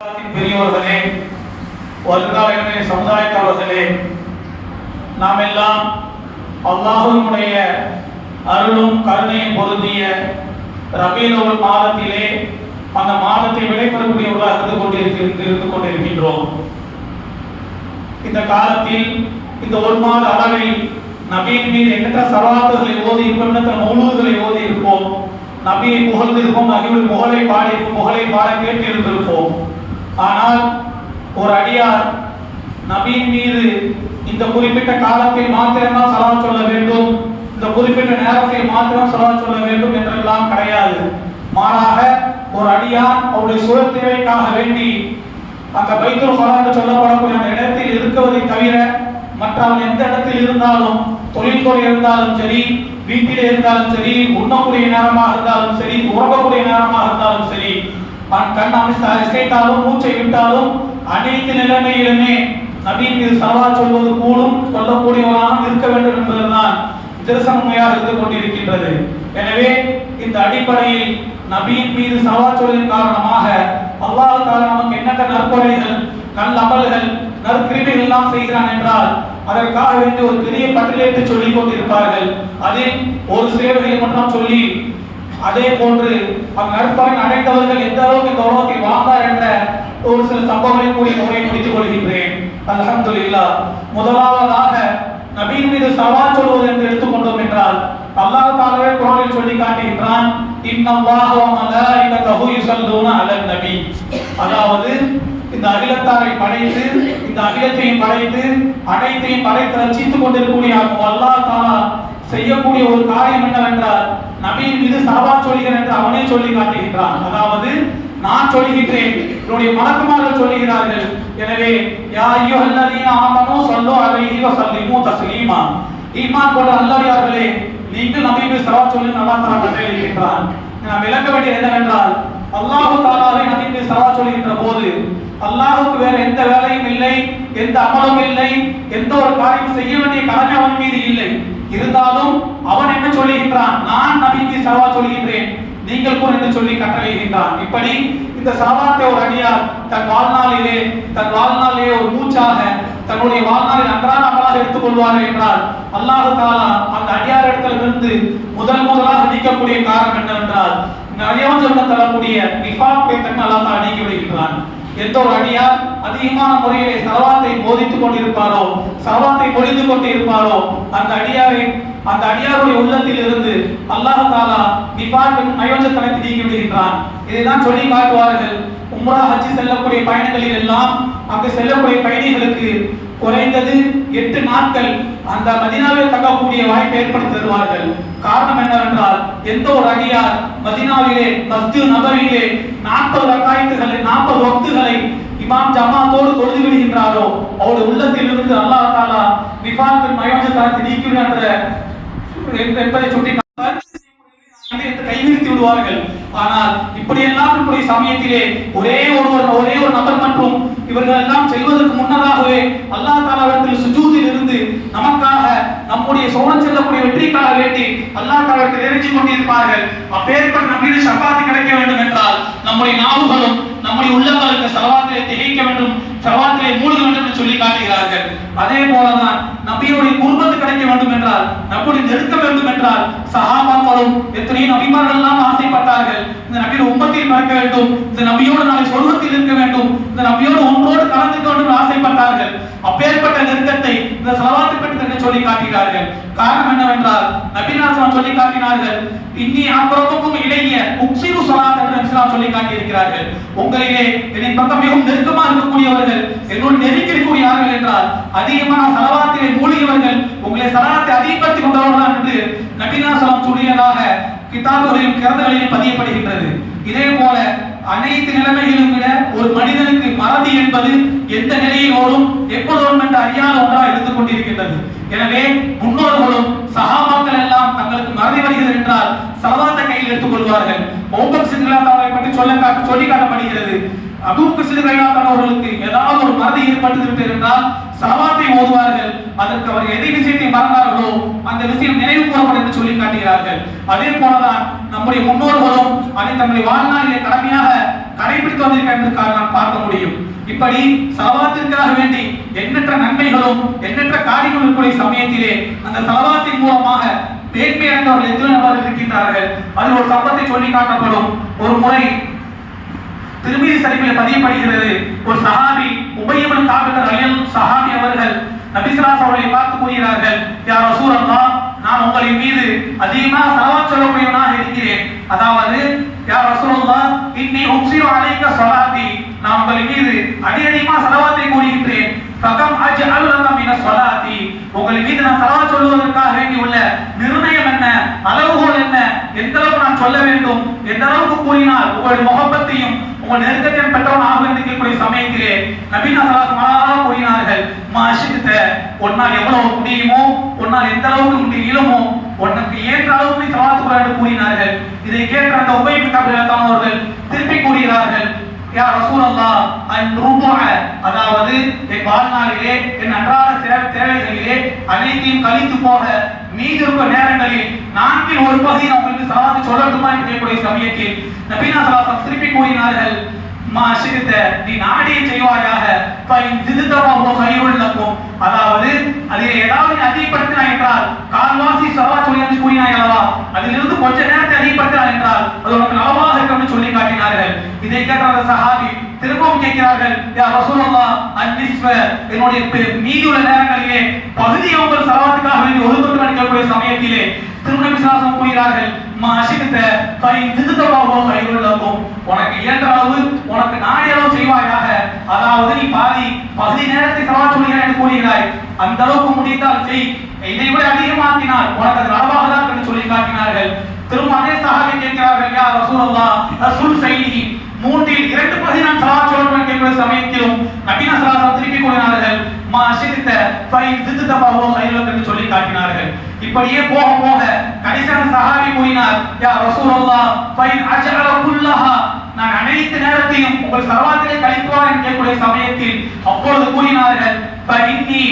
பெரியவர்களே வருங்கால சமுதாயத்தவர்களே நாம் எல்லாம் அல்லாஹனுடைய அருளும் கருணையும் பொருந்திய ரபீலோல் மாதத்திலே அந்த மாதத்தை விடைபெறக்கூடியவர்களாக இருந்து கொண்டிருக்க இருந்து கொண்டிருக்கின்றோம். இந்த காலத்தில் இந்த ஒரு மாத அளவில் நபியின் மீது எண்ணற்ற சவாத்துகளை ஓதி இருப்போம் எண்ணற்ற மௌலூதுகளை ஓதி இருப்போம். நபியை புகழ்ந்து இருப்போம் நபியுடைய புகழை பாடி புகழை பாட கேட்டு இருந்திருப்போம் ஆனால் ஒரு அடியார் நபியின் மீது இந்த குறிப்பிட்ட காலத்தில் மாத்திரம்தான் சலா சொல்ல வேண்டும் இந்த குறிப்பிட்ட நேரத்தில் மாத்திரம் சலா சொல்ல வேண்டும் என்றெல்லாம் கிடையாது. மாறாக ஒரு அடியார் அவருடைய சுய தேவைக்காக வேண்டி அந்த பைத்தூர் ஹலா என்று சொல்லப்படக்கூடிய அந்த இடத்தில் இருக்குவதை தவிர மற்றவன் எந்த இடத்தில் இருந்தாலும் தொழில்துறை இருந்தாலும் சரி வீட்டிலே இருந்தாலும் சரி உண்ணக்கூடிய நேரமாக இருந்தாலும் சரி உறங்கக்கூடிய நேரமாக இருந்தாலும் சரி கண் இசைத்தாலும் மூச்சை விட்டாலும் அனைத்து நிலைமையிலுமே நபியின் மீது சலவா சொல்வது கூடும் சொல்லக்கூடியவனாக இருக்க வேண்டும் என்பதுதான் திருசனமையாக இருந்து கொண்டிருக்கின்றது. எனவே இந்த அடிப்படையில் நபியின் மீது சலவா சொல்வதன் காரணமாக அல்லாஹ் தாலா நமக்கு என்னென்ன நற்கொடைகள் நல்ல அமல்கள் நற்கிருமைகள் எல்லாம் செய்கிறான் என்றால் அதற்காக வேண்டி ஒரு பெரிய பட்டியலிட்டு சொல்லிக் கொண்டிருப்பார்கள். அதில் ஒரு சேவைகளை மட்டும் சொல்லி அதே போன்று அந்த நற்பலன் அடைந்தவர்கள் எந்த அளவுக்கு இந்த உலகத்தில் வாழ்ந்தார் என்ற ஒரு சில சம்பவங்களை கூடிய முறை முடித்துக் கொள்கின்றேன். அல்ஹம்துலில்லாஹ். முதலாவதாக நபியின் மீது சவால் சொல்வது என்று எடுத்துக்கொண்டோம் என்றால் அல்லாஹ் தாலவே குரானில் சொல்லி காட்டுகின்றான் இன்னல்லாஹ வ மலாயிகத்தஹு யுஸல்லூன அலன் நபி. அதாவது இந்த அகிலத்தாரை படைத்து இந்த அகிலத்தையும் படைத்து அனைத்தையும் படைத்து ரசித்துக் கொண்டிருக்கக்கூடிய அல்லாஹ் தாலா செய்யக்கூடிய ஒரு காரியம் என்னவென்றால் நபியின் மீது சாபா சொல்லுகிறேன் என்று அவனே சொல்லி காட்டுகின்றான். அதாவது நான் சொல்லுகின்றேன் என்னுடைய மலக்குமார்கள் சொல்லுகிறார்கள். எனவே யா ஐயோ ஆமனு ஸல்லு அலைஹி வ ஸல்லிமு தஸ்லீமா. ஈமான் கொண்ட அல்லாஹ்வியார்களே நீங்கள் நபி மீது சலவா சொல்லி அல்லாஹ் தஆலா கட்டளையிடுகின்றான். நாம் விளக்க வேண்டியது என்னவென்றால் அல்லாஹ் தாலாவை நபி மீது சலவா சொல்லுகின்ற போது அல்லாஹ்வுக்கு வேற எந்த வேலையும் இல்லை எந்த அமலும் இல்லை எந்த ஒரு காரியம் செய்ய வேண்டிய கடமை அவன் மீது இல்லை. இருந்தாலும் அவன் என்ன சொல்லுகின்றான்? நான் நபிக்கு சவா சலவா சொல்லுகின்றேன். நீங்கள் கூட என்று சொல்லி கட்டளையிடுகின்றான். இப்படி இந்த சலவாத்தை ஒரு அடியார் தன் வாழ்நாளிலே தன் வாழ்நாளிலே ஒரு மூச்சாக தன்னுடைய வாழ்நாளில் அன்றாட அமலாக எடுத்துக் கொள்வார்கள் என்றால் அல்லாஹு தாலா அந்த அடியார் இடத்திலிருந்து முதல் முதலாக நீக்கக்கூடிய காரணம் என்னவென்றால் நயவஞ்சம் தரக்கூடிய நிஃபாக்குடைய தன்மை அல்லாஹ் நீக்கி விடுகின்றான். எந்த ஒரு அடியார் அதிகமான முறையிலே சலவாத்தை போதித்துக் கொண்டிருப்பாரோ சலவாத்தை பொழிந்து கொண்டு இருப்பாரோ அந்த அடியாரின் அந்த அடியாருடைய உள்ளத்தில் இருந்து அல்லாஹ் தாலா நிபார் அயோஜத்தனத்தை நீக்கி விடுகின்றான். இதைதான் சொல்லி காட்டுவார்கள். உம்ரா ஹஜ்ஜி செல்லக்கூடிய பயணங்களில் எல்லாம் அங்கு செல்லக்கூடிய பயணிகளுக்கு குறைந்தது எட்டு நாட்கள் அந்த மதினாவில் தங்கக்கூடிய வாய்ப்பை ஏற்படுத்தி தருவார்கள். காரணம் என்னவென்றால் எந்த ஒரு அடியார் மதினாவிலே மஸ்து நபரிலே நாற்பது அக்காயத்துகளை நாற்பது வக்துகளை இமாம் ஜமாத்தோடு தொழுது விடுகின்றாரோ அவருடைய உள்ளத்தில் இருந்து அல்லாஹ் தாலா விபாத்தின் மயோஜத்தனத்தை நீக்கிவிடுகின்ற என்பதை சுட்டி கைவிரித்து விடுவார்கள். ஆனால் இப்படியெல்லாம் இருக்கக்கூடிய சமயத்திலே ஒரே ஒருவர் ஒரே ஒரு நபர் மற்றும் இவர்கள் எல்லாம் செல்வதற்கு முன்னதாகவே அல்லாஹ் தாலாவிடத்தில் சுஜூதில் இருந்து நமக்காக நம்முடைய சோழன் செல்லக்கூடிய வெற்றிக்காக வேண்டி அல்லா தாலாவிடத்தில் இறைஞ்சி கொண்டிருப்பார்கள். அப்பேற்பட்ட நம்மீது சப்பாத்தி கிடைக்க வேண்டும் என்றால் நம்முடைய நாவுகளும் நம்முடைய உள்ளங்களுக்கு சலவாத்திலே திகைக்க வேண்டும் சலவாத்திலே மூழ்க வேண்டும் என்று சொல்லி காட்டுகிறார்கள். அதே போலதான் நபியுடைய குடும்பத்து கிடைக்க வேண்டும் என்றால் நம்முடைய நெருக்க வேண்டும் என்றால் சகாபாக்களும் எத்தனையோ நபிமார்கள் எல்லாம் ஆசைப்பட்டார்கள். இந்த நபியின் உம்மத்தில் பிறக்க வேண்டும் இந்த நபியோடு நாளை சொர்க்கத்தில் இருக்க வேண்டும் இந்த நபியோடு வேண்டும் அப்பேற்பட்ட நெருக்கத்தை இந்த சலவாத்து பற்றி என்ன சொல்லி காட்டினார்கள் காரணம் என்னவென்றால் நபிநாசனம் சொல்லி காட்டினார்கள் இன்னி அப்புறமுக்கும் இளைய உக்சிரு சலாத் என்று இஸ்லாம் சொல்லி காட்டியிருக்கிறார்கள் உங்களிலே என் பக்கம் மிகவும் நெருக்கமா இருக்கக்கூடியவர்கள் என்னோடு நெருங்கி இருக்கக்கூடியவர்கள் என்றால் அதிகமான சலவாத்திலே மூழ்கியவர்கள் உங்களை சலவாத்தை அதிகப்படுத்தி கொண்டவர்கள் என்று நபிநாசனம் சொல்லியதாக கிதாபுகளிலும் கிரந்தங்களிலும் பதியப்படுகின்றது. இதே போல அனைத்து நிலைமைகளும் விட ஒரு மனிதனுக்கு மறதி என்பது எந்த நிலையில் ஓடும் எப்போது என்று அறியாத ஒன்றாக இருந்து கொண்டிருக்கின்றது. எனவே முன்னோர்களும் சகாபாக்கள் எல்லாம் தங்களுக்கு மறதி வருகிறது என்றால் சலவாத்தை கையில் எடுத்துக் கொள்வார்கள். ஒவ்வொரு சிந்திலாத்தாவை பற்றி சொல்ல சொல்லி காட்டப்படுகிறது. அபூக்கு சிறுகையாத்தான் அவர்களுக்கு ஏதாவது ஒரு மறதி ஏற்பட்டு என்றால் சலவாத்தை ஓதுவார்கள் அதற்கு அவர் எதை விஷயத்தை மறந்தார்களோ அந்த விஷயம் நினைவு கூறப்படும் என்று சொல்லி காட்டுகிறார்கள். அதே போலதான் நம்முடைய முன்னோர்களும் அதை தம்முடைய வாழ்நாளிலே கடமையாக கடைபிடித்து வந்திருக்கிறார் என்று நாம் பார்க்க முடியும். இப்படி சலவாத்திற்காக வேண்டி எண்ணற்ற நன்மைகளும் எண்ணற்ற காரியங்களும் இருக்கக்கூடிய சமயத்திலே அந்த சலவாத்தின் மூலமாக மேன்மை அடைந்தவர்கள் எத்தனை நபர்கள் இருக்கின்றார்கள்? அதில் ஒரு சம்பத்தை சொல்லி காட்டப்படும். ஒரு முறை திருமீதி சரிப்பில் பதியப்படுகிறது. ஒரு சஹாபி உபயமன் காப்பிட்ட ரயில் சஹாபி அவர்கள் நபிசராஸ் அவர்களை பார்த்து கூறுகிறார்கள் யார் ரசூல் நான் உங்களின் மீது அதிகமாக சலவாத் சொல்லக்கூடியவனாக இருக்கிறேன். அதாவது யார் ரசூலுல்லா இன்னி உப்சிரு அலைக்க ஸலாத்தி. நான் உங்கள் மீது அடியடிமா சலவாத்தை கூறுகின்றேன். ஃபகம் அஜ்அல் லக மின ஸலாத்தி. உங்கள் மீது நான் சலவாத் சொல்வதற்காக வேண்டி உள்ள நிர்ணயம் என்ன? அளவுகோல் என்ன? எந்த அளவுக்கு நான் சொல்ல வேண்டும்? எந்த அளவுக்கு கூறினால் உங்கள் முகப்பத்தையும் உங்கள் நெருக்கத்தையும் பெற்றவன் ஆகும் என்று கேட்கக்கூடிய சமயத்திலே நபீனா சலாஸ் மலாரா கூறினார்கள். மாஷித்த உன்னால் எவ்வளவு முடியுமோ உன்னால் எந்த அளவுக்கு முடியுமோ உனக்கு ஏற்ற அளவுக்கு நீ சலாத்து என்று கூறினார்கள். இதை கேட்ட அந்த உபயோக கபிலத்தான் அவர்கள் திருப்பி கூறுகிறார்கள். யா ரசூலல்லா அன் அதாவது என் வாழ்நாளிலே என் அன்றாட சேவை தேவைகளிலே அனைத்தையும் கழித்து போக மீதி இருக்க நேரங்களில் நான்கில் ஒரு பகுதி நான் உங்களுக்கு சொல்லட்டுமா? என்று கேட்கக்கூடிய சமயத்தில் நபீனா சலாசம் திருப்பி கூறினார்கள் மா நீ நாடியை செய்வாயாக அதாவது அதில் ஏதாவது கால்வாசி சவா சொல்லி என்று கூறினாய் அல்லவா? அதிலிருந்து கொஞ்ச நேரத்தை அதிகப்படுத்தினாய் என்றால் அது உனக்கு நலமாக இருக்கும் சொல்லி காட்டினார்கள். இதை கேட்ட அந்த சஹாபி திரும்பவும் கேட்கிறார்கள் யா அன்னிஸ்வ என்னுடைய மீதியுள்ள நேரங்களிலே பகுதியை உங்கள் சலாத்துக்காக வேண்டி ஒதுக்கொண்டு நினைக்கக்கூடிய சமயத்திலே திருமணம் சாசம் கூறுகிறார்கள் மா அஷித்த ஃபைன் சிதுதவாஹு உனக்கு இயன்ற அளவு உனக்கு நாடிய அளவு செய்வாயாக. அதாவது நீ பாதி பகுதி நேரத்தை சவால் சொல்கிறாய் என்று கூறுகிறாய். அந்த அளவுக்கு முடிந்தால் செய் இதை விட அதிகமாக்கினார். உனக்கு அது நலவாக தான் என்று சொல்லி காட்டினார்கள். திரும்ப அதே சஹாபி கேட்கிறார்கள் யா ரசூலல்லா ரசூல் சைனி மூன்றில் இரண்டு பகுதி நான் சலாத் சொல்லணும் கேட்கிற சமயத்திலும் நபீன சலாசம் திருப்பி கூறினார்கள் மா அஷித்த பை சிதுதவாஹு கைருல் என்று சொல்லி காட்டினார்கள். இப்படியே போக போக கடைசியான சஹாபி கூறினார் யா ரசூலல்லா ஃபைன் அஜஅல குல்லஹா. நான் அனைத்து நேரத்தையும் உங்கள் சர்வாத்திலே கழித்துவார் என்று கேட்கக்கூடிய சமயத்தில் அப்பொழுது கூறினார்கள் பை நீ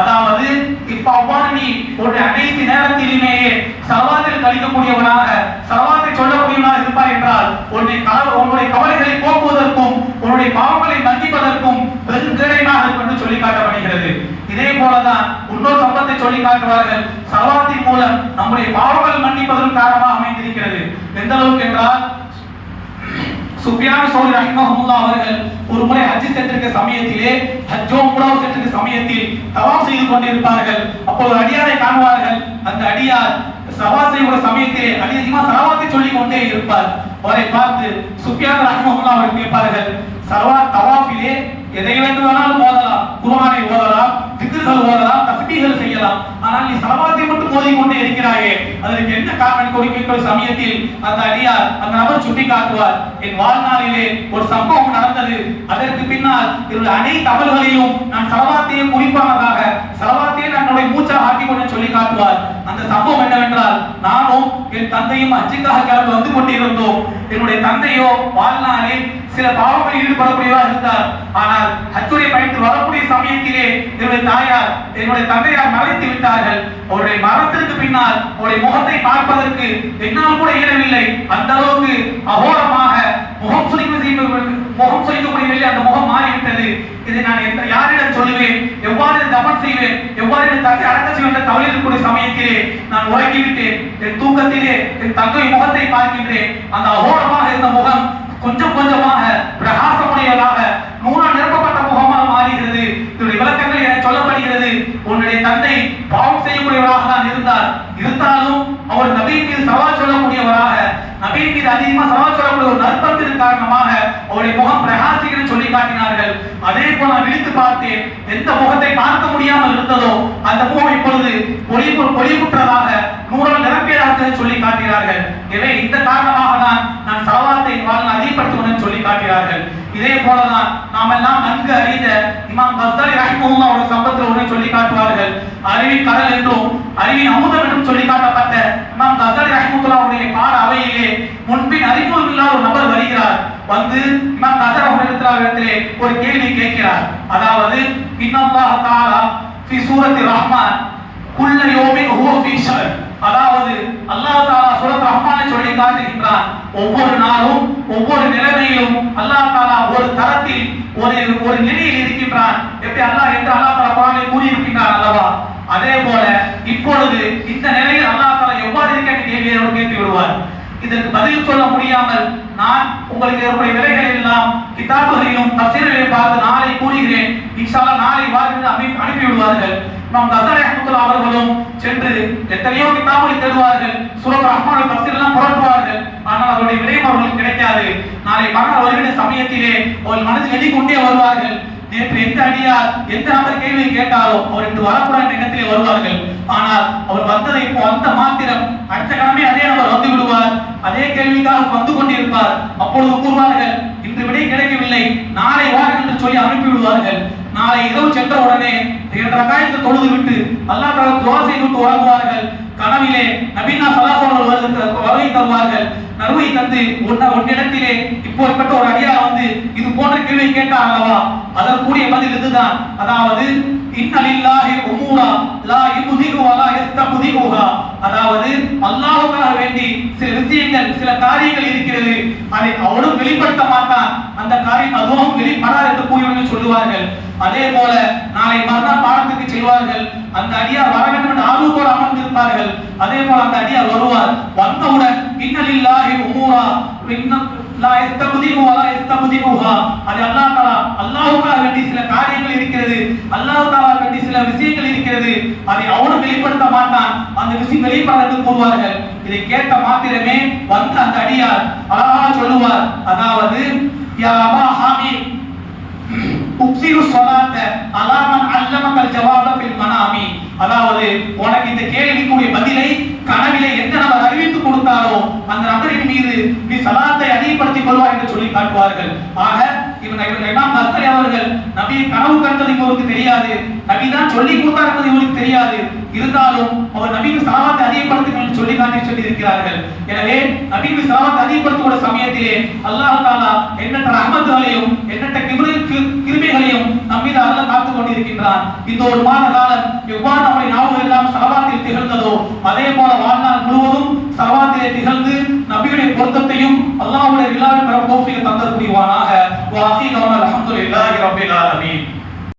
அதாவது இப்ப அவ்வாறு நீ உன்னுடைய அனைத்து நேரத்திலுமேயே சலவாத்தில் கழிக்கக்கூடியவனாக சலவாத்தை சொல்லக்கூடியவனாக இருப்பாய் என்றால் உன்னை கவலை உன்னுடைய கவலைகளை போக்குவதற்கும் உன்னுடைய பாவங்களை மன்னிப்பதற்கும் பெரும் கேடயமாக இருக்கும் என்று சொல்லி காட்டப்படுகிறது. இதே போலதான் இன்னொரு சம்பத்தை சொல்லி காட்டுவார்கள். சலவாத்தின் மூலம் நம்முடைய பாவங்கள் மன்னிப்பதன் காரணமாக அமைந்திருக்கிறது. எந்த அளவுக்கு என்றால் சுஃபியான் சௌரி ரஹிமஹுல்லா அவர்கள் ஒரு முறை ஹஜ் சென்றிருக்க சமயத்திலே ஹஜ்ஜோ உம்ராவோ சென்றிருக்க சமயத்தில் தவாப் செய்து கொண்டிருப்பார்கள். அப்போது அடியாரை காணுவார்கள் அந்த அடியார் சவா செய்கிற சமயத்திலே அதிகமா சலவாத்தை சொல்லிக் கொண்டே இருப்பார். அவரை பார்த்து சுஃபியான் ரஹிமஹுல்லா அவர்கள் கேட்பார்கள் சவா தவாஃபிலே எதை வேண்டுமானாலும் ஓதலாம் குர்ஆனை ஓதலாம் திக்ர்கள் ஓதலாம் தஸ்பீகள் செய்யலாம். ஆனால் நீ சலவாத்தை மட்டும் ஓதி கொண்டே இருக்கிறாயே. அதற்கு என்ன காரணம் கொடுக்கின்ற சமயத்தில் அந்த அடியார் அந்த நபர் சுட்டி காட்டுவார் என் வாழ்நாளிலே ஒரு சம்பவம் நடந்தது. அதற்கு பின்னால் என்னுடைய அனைத்து அமல்களையும் நான் சலவாத்தையே குறிப்பானதாக சலவாத்தையே தன்னுடைய என்னுடைய மூச்சாக ஆக்கி கொண்டு சொல்லி காட்டுவார் அந்த சம்பவம் என்னவென்றால் நானும் என் தந்தையும் ஹஜ்ஜுக்காக கிளம்பி வந்து கொண்டிருந்தோம். என்னுடைய தந்தையோ வாழ்நாளில் சில பாவங்களில் ஈடுபடக்கூடியவராக இருந்தார். ஆனால் அச்சுரை பயணத்தில் வரக்கூடிய சமயத்திலே என்னுடைய தாயார் என்னுடைய தந்தையார் மறைத்து விட்டார்கள். அவருடைய மரணத்திற்கு பின்னால் அவருடைய முகத்தை பார்ப்பதற்கு என்னால் கூட இயலவில்லை. அந்த அளவுக்கு அகோரமாக முகம் சுளிப்பு செய்வதற்கு முகம் சுளிக்கக்கூடிய நிலையில் அந்த முகம் மாறிவிட்டது. இதை நான் எந்த யாரிடம் சொல்லுவேன். எவ்வாறு இதை செய்வேன்? எவ்வாறு இந்த தந்தை அடக்க செய்வேன் என்ற கவலை இருக்கக்கூடிய சமயத்திலே நான் உறங்கிவிட்டேன். என் தூக்கத்திலே என் தங்கை முகத்தை பார்க்கின்றேன். அந்த அகோரமாக இருந்த முகம் கொஞ்சம் கொஞ்சமாக பிரகாசமுடைய நூறால் நிரப்பப்பட்ட முகமாக மாறுகிறது இதனுடைய விளக்கங்கள் என சொல்லப்படுகிறது உன்னுடைய தந்தை பாவம் செய்யக்கூடியவராக தான் இருந்தார் இருந்தாலும் அவர் நபியின் மீது சவால் சொல்லக்கூடியவராக நபியின் மீது ஒரு நற்பத்தின் காரணமாக அவருடைய முகம் பிரகாசிக்கிறது சொல்லி காட்டினார்கள். அதே போல நான் விழித்து பார்த்தேன் எந்த முகத்தை பார்க்க முடியாமல் இருந்ததோ அந்த முகம் இப்பொழுது பொலிவு பொலிவுற்றதாக நூறால் நிரம்பியதாக சொல்லி காட்டுகிறார்கள். எனவே இந்த காரணமாக தான் நான் சலவாத்தை வாழ்நாள் அதிகப்படுத்துவேன் சொல்லி காட்டுகிறார்கள். இதே போலதான் நாம் எல்லாம் நன்கு அறிந்த இமாம் கஸ்தாலி ரஹிமுல்லா அவருடைய சம்பத்தில் ஒன்று சொல்லி காட்டுவார்கள். அறிவின் கடல் என்றும் அறிவின் அமுதம் என்றும் சொல்லி காட்டப்பட்ட இமாம் கஸ்தாலி ரஹிமுல்லா அவருடைய பாட அவையிலே முன்பின் அறிமுகம் இல்லாத ஒரு நபர் வருகிறார். வந்து இமாம் கசர் அவர்களிடத்திலே ஒரு கேள்வி கேட்கிறார். அதாவது இன்னல்லாஹ் தாலா ஃபி சூரத்தி ரஹ்மான் குல்ல யோமின் ஹுவ ஃபீ ஷர் அதாவது அல்லாஹ் தாலா சுரத் ரஹ்மானை சொல்லி காட்டுகின்றான். ஒவ்வொரு நாளும் ஒவ்வொரு நிலைமையிலும் அல்லாஹ் தாலா ஒரு தரத்தில் ஒரு ஒரு நிலையில் இருக்கின்றான். எப்படி அல்லாஹ் என்று அல்லாஹ் தாலா குரானில் கூறியிருக்கின்றான் அல்லவா? அதே போல இப்பொழுது இந்த நிலையில் அல்லாஹ் தாலா எவ்வாறு இருக்க கேள்வியை கேட்டு விடுவார். இதற்கு பதில் சொல்ல முடியாமல் நான் உங்களுக்கு ஏற்படைய விலைகள் எல்லாம் கிதாபுகளிலும் தப்சீர்களிலும் பார்த்து நாளை கூறுகிறேன். இன்ஷால்லா நாளை வாருங்கள் அனுப்பி அனுப்பி விடுவார்கள் நாம் கசரை ரஹ்மத்துல்லா அவர்களும் சென்று எத்தனையோ கிதாபுகளை தேடுவார்கள் சூரத் ரஹ்மான் தப்சீர் எல்லாம் புரட்டுவார்கள். ஆனால் அவருடைய விடயம் அவர்களுக்கு கிடைக்காது. நாளை மறுநாள் வருகிற சமயத்திலே அவர்கள் மனதில் எண்ணிக்கொண்டே வருவார்கள். நேற்று எந்த அடியார் எந்த நபர் கேள்வி கேட்டாலோ அவர் இன்று வரக்கூடாத இடத்திலே வருவார்கள். ஆனால் அவர் வந்ததை இப்போ அந்த மாத்திரம் அடுத்த கடமை அதே நபர் வந்து விடுவார். அதே கேள்விக்காக வந்து கொண்டிருப்பார். அப்பொழுது கூறுவார்கள் இன்று விடை கிடைக்கவில்லை நாளை வார்கள் என்று சொல்லி அனுப்பி விடுவார்கள் நாளை இரவு சென்ற உடனே இரண்டு ரகாயத்தை தொழுது விட்டு அல்லாஹ் தஆலா துவா செய்து விட்டு உறங்குவார்கள். கனவிலே நபீனா சலாசோர்கள் வருகை தருவார்கள். நறுவை தந்து உன்ன உன்னிடத்திலே இப்போ ஒரு அடியார் இது போன்ற கேள்வி கேட்டார் அல்லவா அதற்குரிய பதில் இதுதான். அதாவது இன்னலில்லாஹி உமூரா லா யுதிகு வலா யஸ்தபுதிகுஹா அதாவது அல்லாஹ்வுக்காக வேண்டி சில விஷயங்கள் சில காரியங்கள் இருக்கிறது அதை அவனும் வெளிப்படுத்த மாட்டான். அந்த காரியம் அதுவும் வெளிப்படாது என்று கூறியவர்கள் சொல்லுவார்கள். அதே போல நாளை மறுநாள் பாடத்துக்கு செல்வார்கள். அந்த அடியார் வர வேண்டும் என்று ஆர்வத்தோடு அமர்ந்திருப்பார்கள். அதே போல அந்த அடியார் வருவார். வந்தவுடன் இன்னலில்லாஹி உமூரா இன்னும் லா யஸ்தபுதிகு வலா யஸ்தபுதிகுஹா அது அல்லாஹ் தாலா அல்லாஹ்வுக்காக வேண்டி சில காரியங்கள் இருக்கிறது. அல்லாஹ் தாலா வேண்டி சில விஷயங்கள் இருக்கிறது. அதை அவனும் வெளிப்படுத்த மாட்டான். அந்த விஷயம் வெளிப்படாது கூறுவார்கள் இதை கேட்ட மாத்திரமே வந்து அந்த அடியார் அழகா சொல்லுவார். அதாவது யா அபா ஹாமி உக்சிரு ஸலாத்த அலா அல்லமக்கல் ஜவாப ஃபில் மனாமி. அதாவது உனக்கு இந்த கேள்விக்குரிய பதிலை கனவிலே எந்த நபர் அறிவித்து கொடுத்தாரோ அந்த நபரின் மீது நீ சலாத்தை அதிகப்படுத்திக் கொள்வார் என்று சொல்லி காட்டுவார்கள். ஆக இவங்க இமாம் நஸ்ரி அவர்கள் நபி கனவு கண்டது இவருக்கு தெரியாது. நபி தான் சொல்லி கொடுத்தார் என்பது இவருக்கு தெரியாது. இருந்தாலும் அவர் நபிக்கு சலாத்தை அதிகப்படுத்துங்கள் என்று சொல்லி காட்டி சொல்லி இருக்கிறார்கள் எனவே நபிக்கு சலாத்தை அதிகப்படுத்துகிற சமயத்திலே அல்லாஹ் தாலா எண்ணற்ற அகமதுகளையும் எண்ணற்ற கிருபைக்கு கிருமிகளையும் நம் மீது அல்லாஹ் காத்துக் கொண்டிருக்கின்றான். இந்த ஒரு மாத காலம் எவ்வாறு நம்முடைய நாவுகள் எல்லாம் சாவாத்தில் திகழ்ந்ததோ அதே போல வாழ்நாள் முழுவதும் சலவாத்திலே திகழ்ந்து நபியுடைய பொருத்தத்தையும் அல்லாஹ்வுடைய விழாவில் பெற தந்தர் புரிவானாக வாஹி அலமதுல்லாஹி ரபில் ஆலமீன்.